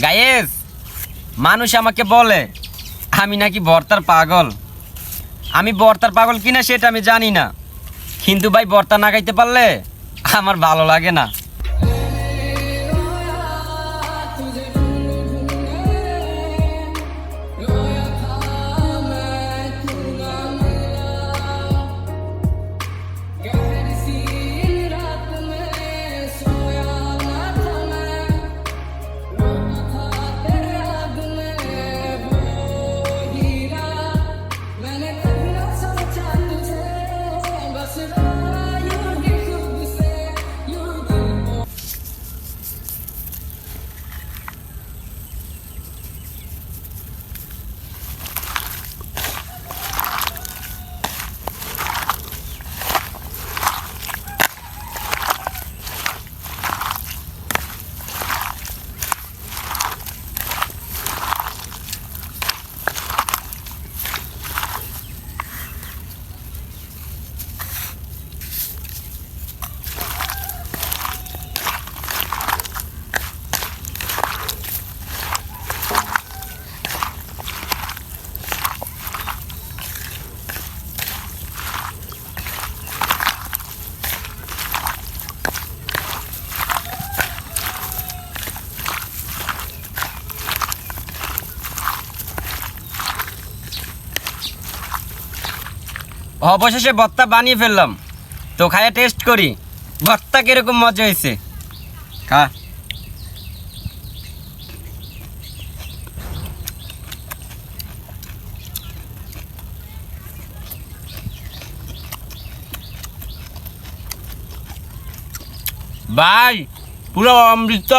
Guys মানুষ আমাকে বলে, আমি নাকি বর্তার পাগল। আমি বর্তার পাগল কিনা সেটা আমি জানি না। কিন্তু ভাই, বর্তা না গাইতে পারলে আমার ভালো লাগে না। অবশেষে ভর্তা বানিয়ে ফেললাম। তো খায়া টেস্ট করি। ভর্তা কীরকম মজা হয়েছে? খা। ভাই, পুরো অমৃত।